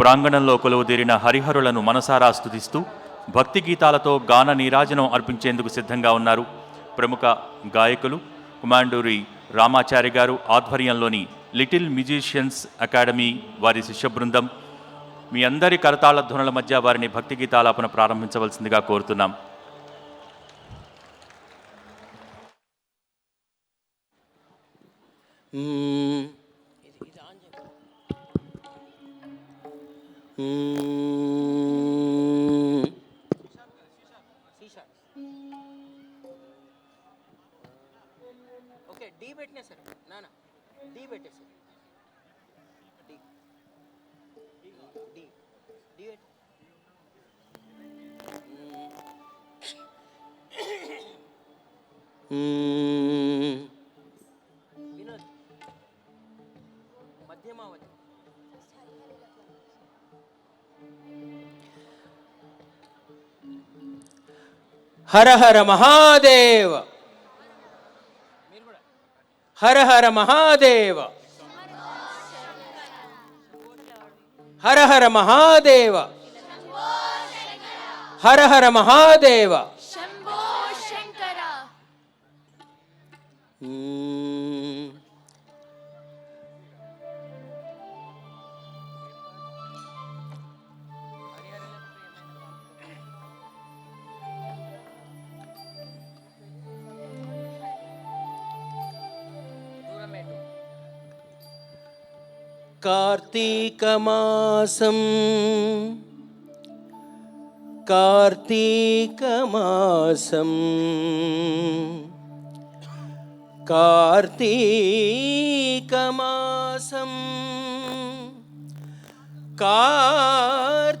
ప్రాంగణంలో కొలువుదీరిన హరిహరులను మనసారా స్థుతిస్తూ భక్తి గీతాలతో గాన నీరాజనం అర్పించేందుకు సిద్ధంగా ఉన్నారు. ప్రముఖ గాయకులు కుమాండూరి రామాచారి గారు ఆధ్వర్యంలోని లిటిల్ మ్యూజిషియన్స్ అకాడమీ వారి శిష్య బృందం మీ అందరి కరతాళ ధ్వనుల మధ్య వారిని భక్తి గీతాలాపన ప్రారంభించవలసిందిగా కోరుతున్నాం. మ్మ్. ఓకే డి పెట్టినా సరే నాన్న డి పెట్టేసి డి డి డి పెట్టు మ్మ్. హర హర మహాదేవ మీరు కూడా హర హర మహాదేవ హర హర మహాదేవ హర హర कार्तीकमासम् कार्तीकमासम् कार्तीकमासम् कार्तीकमासम्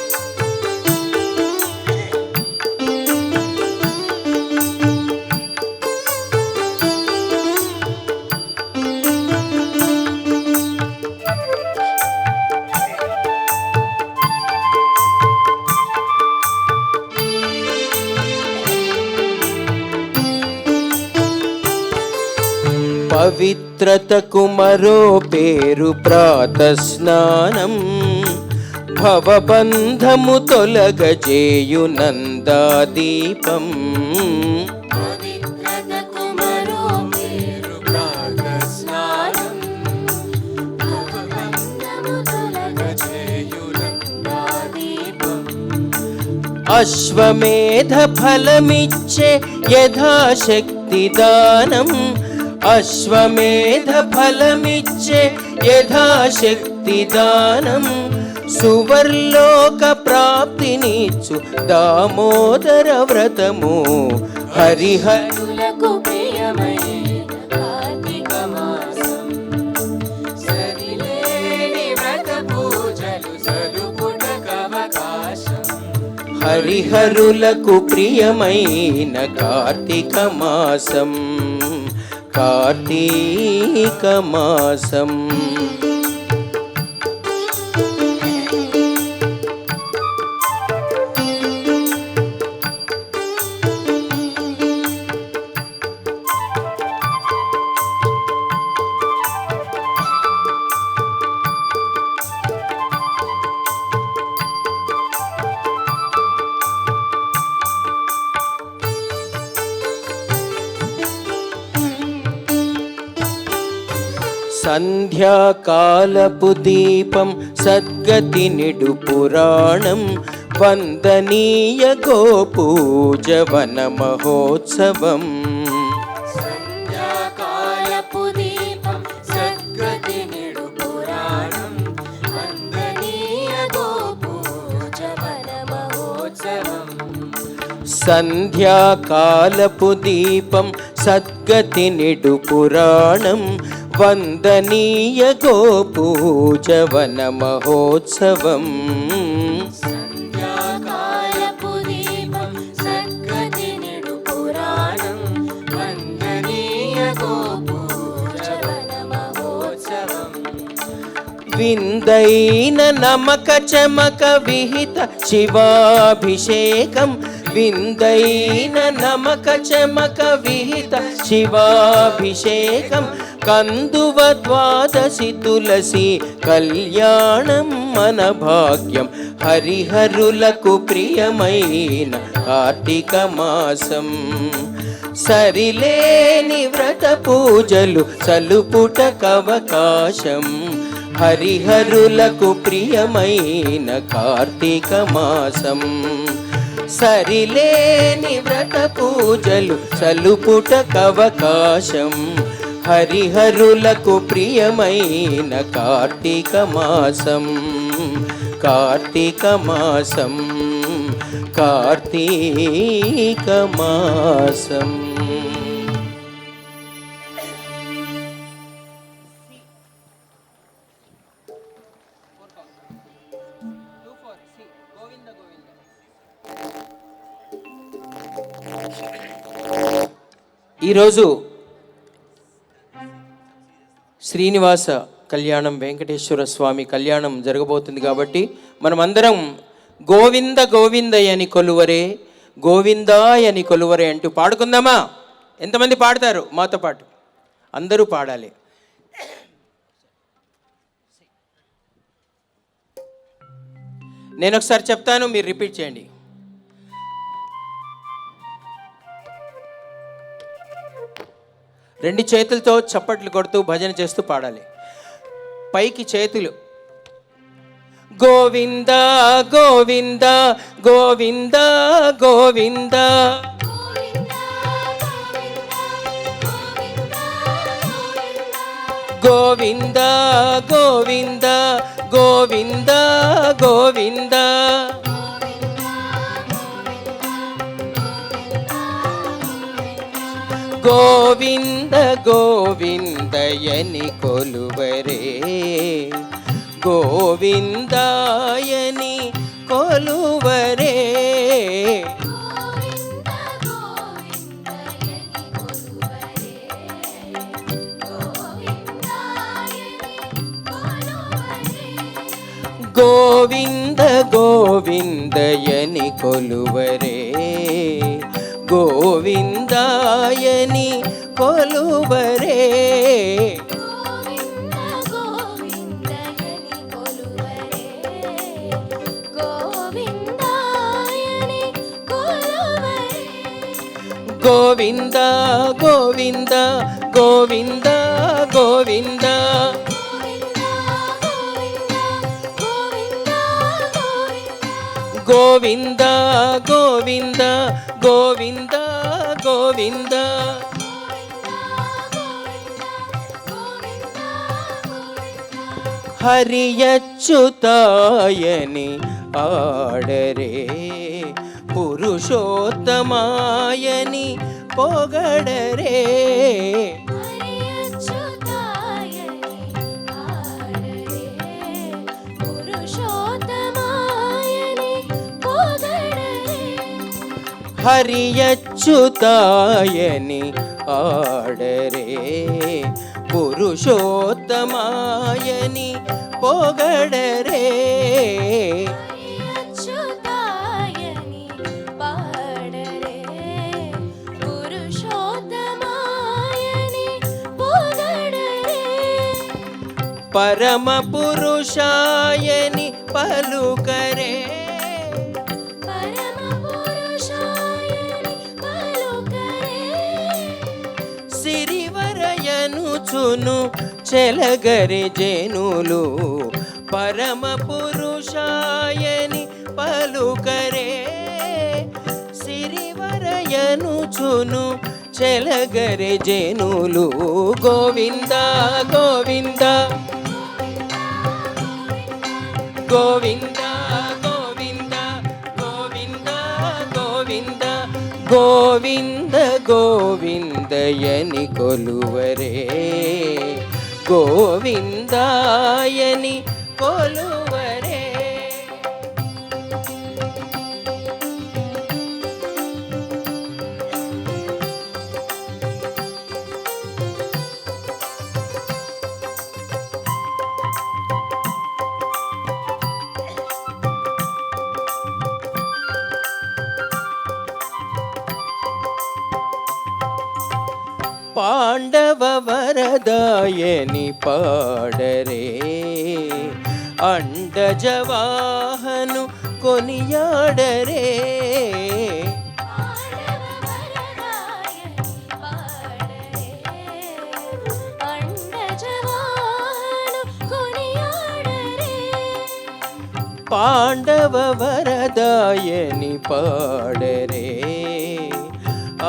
పవిత్రతకు మరో పేరు ప్రాత స్నానం భవబంధము తొలగజేయు నందాదీపం. అశ్వమేధ ఫలమిచ్చే యథాశక్తి దానం. అశ్వమేధ ఫలమిచ్చే యథాశక్తి దానం సువర్లోక ప్రాప్తినిచ్చు దామోదర వ్రతము హరిహరులకు హరిహరులకు ప్రియమైన కార్తీక మాసం కార్తీక మాసం సంధ్యాకాలపు దీపం సద్గతి నిడు పురాణం వందనీయ గోపూజవన మహోత్సవం. సంధ్యాకాలపు దీపం సద్గతి నిడు పురాణం వందనీయ గోపూజవన మహోత్సవం విందైన నమక చమక విహిత శివాభిషేకం విందైన నమక చమక విహిత శివాభిషేకం కందువ ద్వాదశి తులసి కళ్యాణం మన భాగ్యం. హరిహరులకు ప్రియమైన కార్తీక మాసం. సరిలేని వ్రత పూజలు సలుపుటకవకాశం హరిహరులకు ప్రియమైన కార్తీక మాసం. సరిలేని వ్రత పూజలు సలుపుటకవకాశం హరిహరులకు ప్రియమైన కార్తీక మాసం కార్తీక మాసం కార్తీక మాసం. ఈరోజు శ్రీనివాస కళ్యాణం వెంకటేశ్వర స్వామి కళ్యాణం జరగబోతుంది కాబట్టి మనమందరం గోవింద గోవిందయ్యని కొలువరే గోవిందాయని కొలువరే అంటూ పాడుకుందామా? ఎంతమంది పాడతారు మాతో పాటు? అందరూ పాడాలి. నేను ఒకసారి చెప్తాను మీరు రిపీట్ చేయండి. రెండు చేతులతో చప్పట్లు కొడుతూ భజన చేస్తూ పాడాలి. పైకి చేతులు. గోవింద గోవింద గోవింద గోవింద. గోవింద గోవింద గోవింద గోవింద. ಗೋವಿಂದ ಗೋವಿಂದಯನಿ ಕೊಲುವರೇ ಗೋವಿಂದಾಯನಿ ಕೊಲುವರೇ ಗೋವಿಂದ ಗೋವಿಂದಯನಿ ಕೊಲುವರೇ గోవిందాయని కొలువరే. గోవింద గోవింద గోవింద గోవిందా. గోవింద గోవింద గోవింద గోవింద. హరియచ్యుతాయని ఆడరే పురుషోత్తమాయని పొగడరే. హరియచ్యుతాయని ఆడరే. పురుషోత్తమాయని పొగడరే. పరమ పురుషాయని పలుకరే. సిరివరయనుచును చెలగరి జనులు పరమ పురుషాయని పలుకరే. సిరివరయనుచును చెలగరె జనులు గోవింద. గోవింద గోవింద గోవింద గోవింద గోవింద గోవింద. గోవిందయని కొలువరే. గోవిందాయని కొలువ यनि पाडरे अण्ड जवाहनडरे पाण्डव वरदायनि पडरे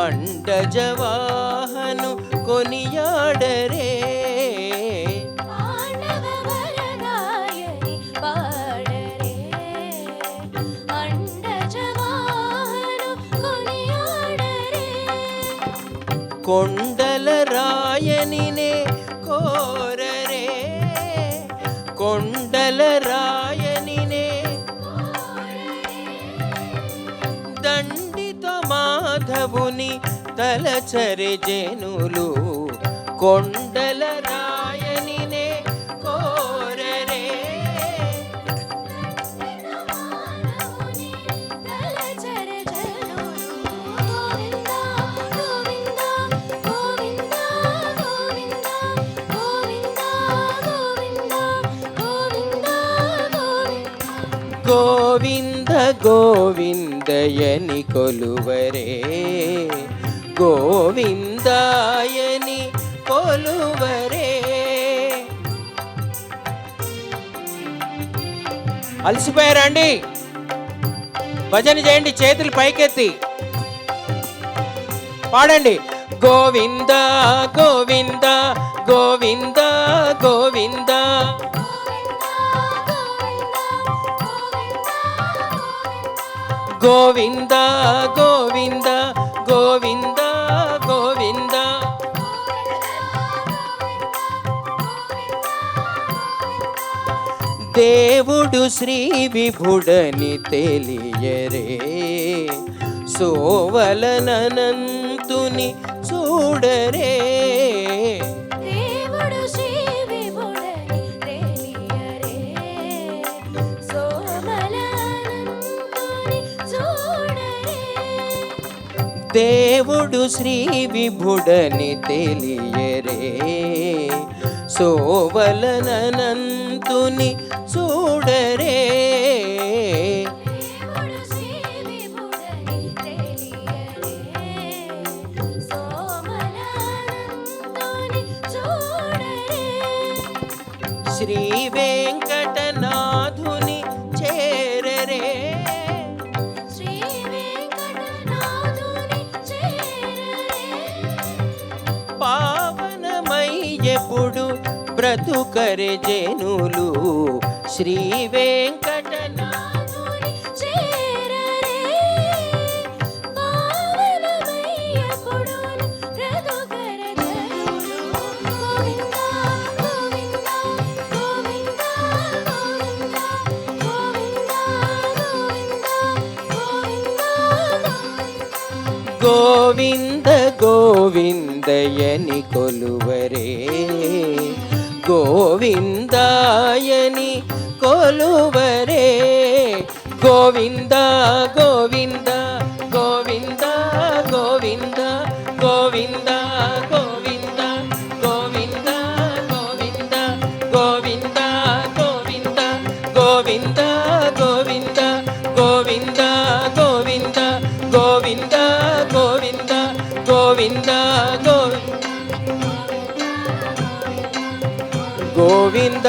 अण्ड जवा కొండల జనులు కొండల రాయనినే కోరరే. గోవింద గోవిందయని కొలువరే. గోవిందాయని కొలువరే. అలసిపోయారండి? భజన చేయండి చేతులు పైకెత్తి. పాడండి. గోవింద గోవింద గోవింద గోవింద. గోవింద గోవింద గోవింద దేవుడు శ్రీ విభుడని తెలియరే. సోవలనంతుని చూడరే. దేవుడు శ్రీ విభుడని తెలియరే. సోవలనంతుని దేవుడరే శ్రీ వెంకటనాథుని చేరరే. పావనమై ఎప్పుడు బ్రతుకరే జనులు. శ్రీ వెంకటనా గోవింద గోవిందయని కొలువరే. గోవిందాయని కొలువరే గోవింద గోవింద గోవింద గోవింద గోవింద గోవింద గోవింద గోవింద గోవింద గోవింద గోవింద గోవింద గోవింద గోవింద గోవింద గోవింద గోవింద గోవింద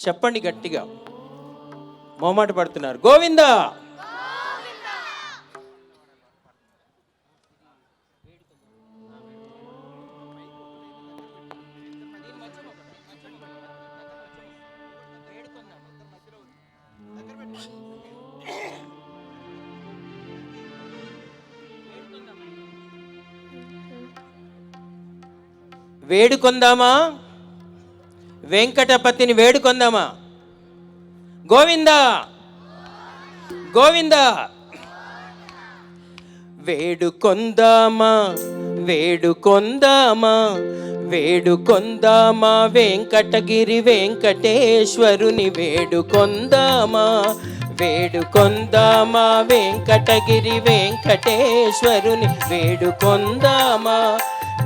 చెప్పండి గట్టిగా. మొహమాట పడుతున్నారు. గోవింద! వేడుకొందామా? వెంకటపతిని వేడుకొందామా? గోవింద? గోవింద? వేడుకొందామా? వేడుకొందామా? వేడుకొందామా? వెంకటగిరి వెంకటేశ్వరుని వేడుకొందామా? వేడుకొందామా? వెంకటగిరి వెంకటేశ్వరుని వేడుకొందామా?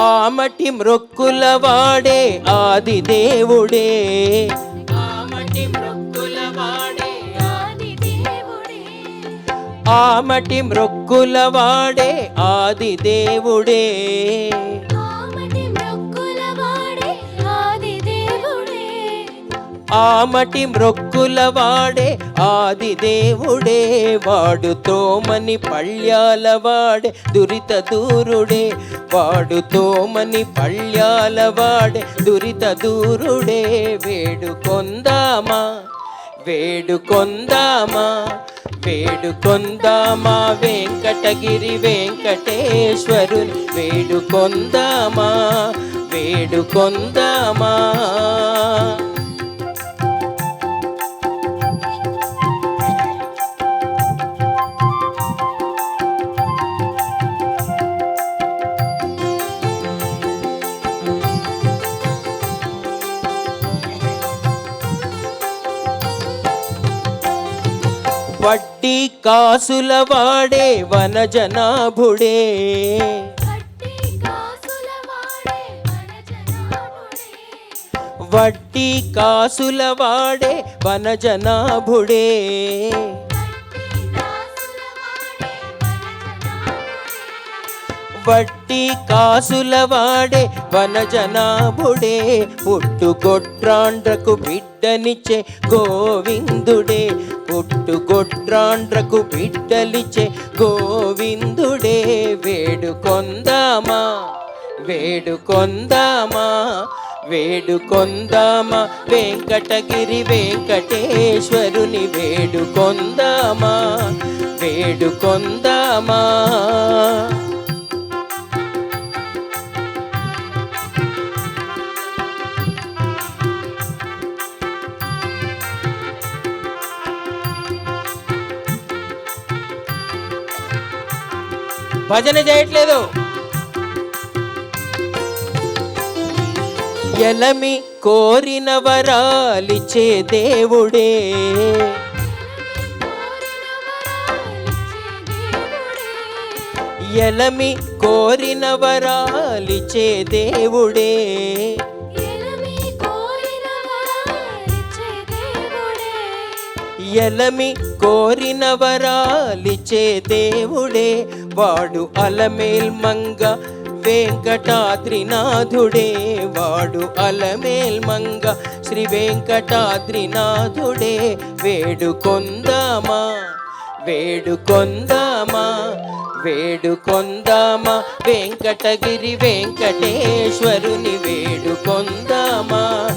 ఆమటి మ్రొక్కుల వాడే ఆది దేవుడే. ఆమటి మ్రొక్కుల వాడే ఆది దేవుడే. ఆమటి మ్రొక్కుల వాడే ఆది దేవుడే. ఆమటి మ్రొక్కుల వాడే ఆది దేవుడే ఆమటి మ్రొక్కుల వాడు తోమని వాడే దురిత దూరుడే వాడు తోమని పళ్ళ్యాల వాడే దురిత దూరుడే వేడుకొందామా వేడుకొందామా వేడుకొందామా వెంకటగిరి వెంకటేశ్వరుని వేడుకొందామా వేడుకొందామా. వడ్డీ కాసుల వాడే వనజనాభుడే. వడ్డీ కాసుల వాడే వనజనాభుడే. వడ్డీ కాసుల వాడే వనజనాభుడే పుట్టుగొట్రాండ్రకు బిడ్డనిచ్చే గోవిందుడే పుట్టుగొట్రాండ్రకు బిడ్డలిచ్చే గోవిందుడే. వేడుకొందామా? వేడుకొందామా? వేడుకొందామా? వెంకటగిరి వెంకటేశ్వరుని వేడుకొందామా? వేడుకొందామా? భజన చేయట్లేదు. ఎలమి కోరిన వరాలిచ్చే దేవుడే. ఎలమి కోరిన వరాలిచ్చే దేవుడే. ఎలమి కోరిన వరాలిచ్చే దేవుడే. వాడు అలమేల్ మంగ వెంకటాద్రినాథుడే. వాడు అలమేల్ మంగ శ్రీ వెంకటాద్రినాథుడే. వేడుకొందామా వేడుకొందామా వేడుకొందామా. వెంకటగిరి వెంకటేశ్వరుని వేడుకొందామా.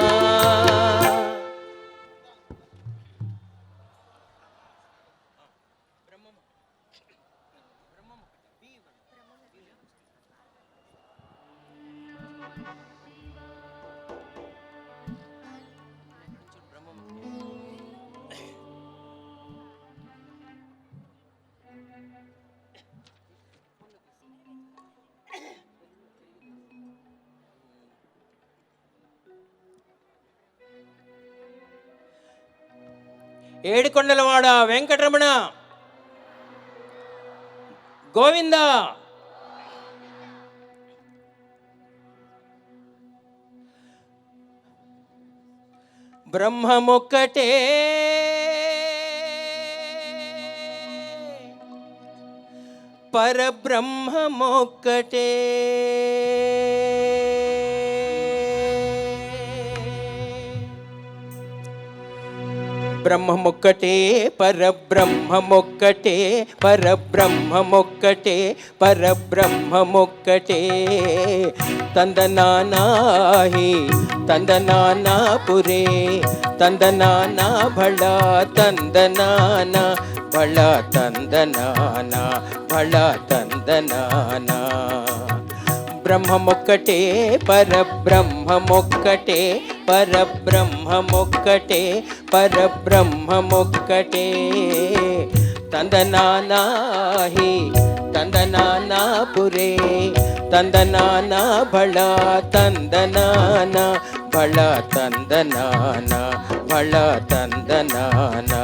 ఏడుకొండలవాడ వెంకటరమణ. గోవింద. బ్రహ్మమొక్కటే. పరబ్రహ్మమొక్కటే. బ్రహ్మమొక్కటే పరబ్రహ్మమొక్కటే పరబ్రహ్మమొక్కటే పరబ్రహ్మమొక్కటే. తందనానాహి తందనానాపురే తందనానా భళ తందనానా భళ తందనానా భళ తందనానా. బ్రహ్మమొక్కటే పరబ్రహ్మమొక్కటే పరబ్రహ్మమొక్కటే పరబ్రహ్మమొక్కటే తందనానాహి తందనానా పురే తందనానా భళ తందనాన భళ తందనాన భళ తందనానా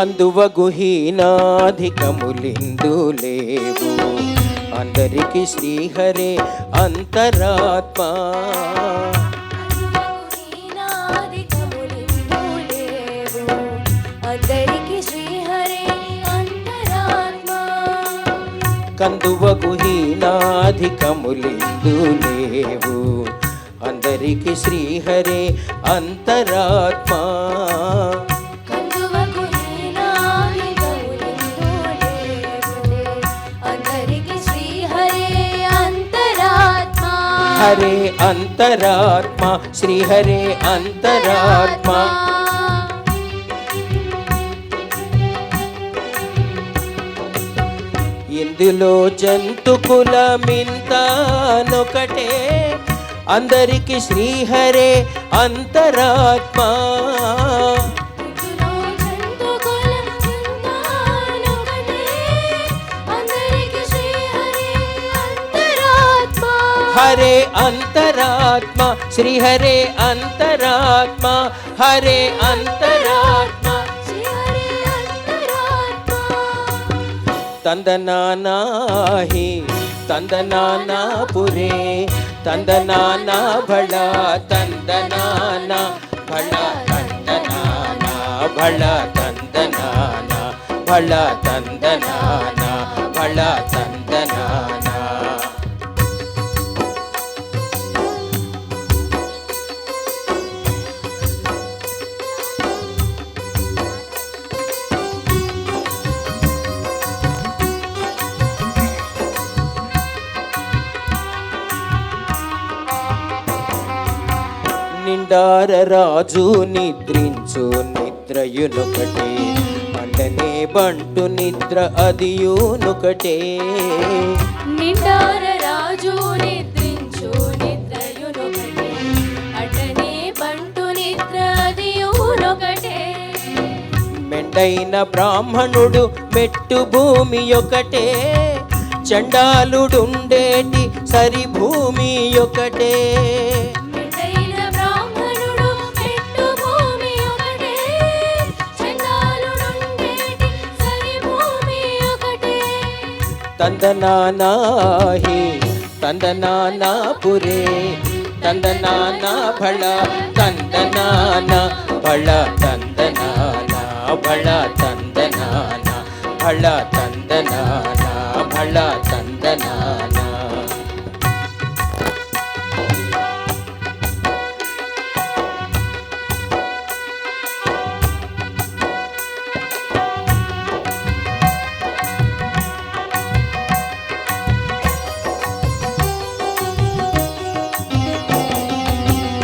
కందువ గుహీనాధికములిందు లేవు అందరికి శ్రీహరే అంతరాత్మ. కందువ గుహీనాధికములిందు లేవు అందరికి శ్రీహరే అంతరాత్మ. హరే అంతరాత్మ శ్రీహరే అంతరాత్మ. ఇందులో జంతు మింతానొకటే అందరికి శ్రీహరే అంతరాత్మ. హరే అంతరాత్మ శ్రీహరే అంతరాత్మ హరే అంతరాత్మ శ్రీహరే అంతరాత్మ తందనానాహి తందనానా పురే తందనానా భళ తందనానా భళ తందనానా భళ తందనానా భళ తందనానా భళ తందనానా నిండార రాజు నిద్రించు నిద్రయునొకటే. అండనే బంటు నిద్ర అదియునొకటే. నిండార రాజు నిద్రించు నిద్రయునొకటే. అటనే బంటు నిద్ర అదియునొకటే. మెండైన బ్రాహ్మణుడు మెట్టు భూమి ఒకటే చండాలుడుండేటి సరి భూమి ఒకటే ತಂದನಾನಾಹಿ ತಂದನಾನಾಪುರೇ ತಂದನಾನ ಫಳ ತಂದನಾನ ಫಳ ತಂದನಾನ ಫಳ ತಂದನಾನ ಫಳ ತಂದನಾನ ಫಳ ತಂದನಾನ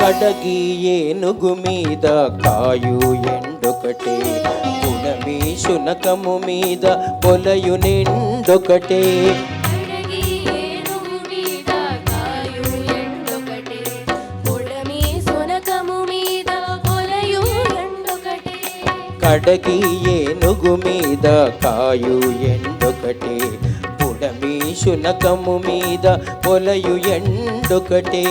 అడగి ఏనుగు మీద కాయు ఎండొకటే గుణమి శునకము మీద పొలయు నిండొకటే. కడగి ఏనుగు మీద కాయు ఎండొకటే పుడమి శునకము మీద పొలయు ఎండొకటే.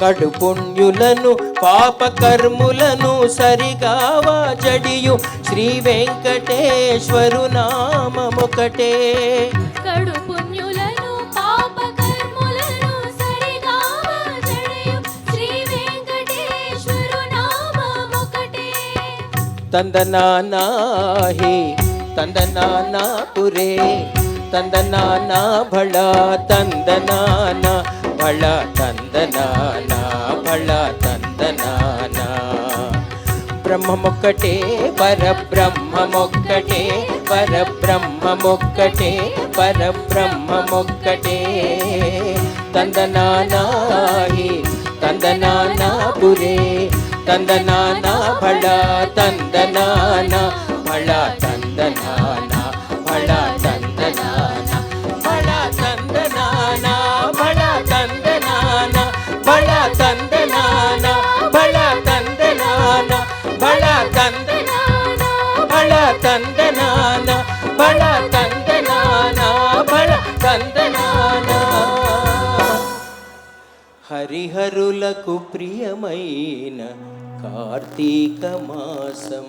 కడుపుణ్యులను పాపకర్ములను సరిగావా జడియు. శ్రీ వెంకటేశ్వరు నామమొకటే కడు పుణ్యులను పాపకర్ములను సరిగా జడయు. శ్రీ వెంకటేశ్వరు నామమొకటే తందనానాహి తందనానా పురే తందనానా భళ பழ తందనాన బళ తందనాన బ్రహ్మమొక్కటే పరబ్రహ్మమొక్కటే పరబ్రహ్మమొక్కటే పరబ్రహ్మమొక్కటే తందనానాహి తందనానాపురే తందనానా బళ తందనాన బళ తందనాన హరిహరులకు ప్రియమైన కార్తీక మాసం.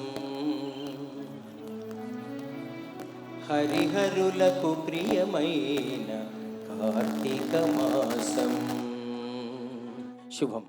హరిహరులకు ప్రియమైన కార్తీక మాసం. శుభం.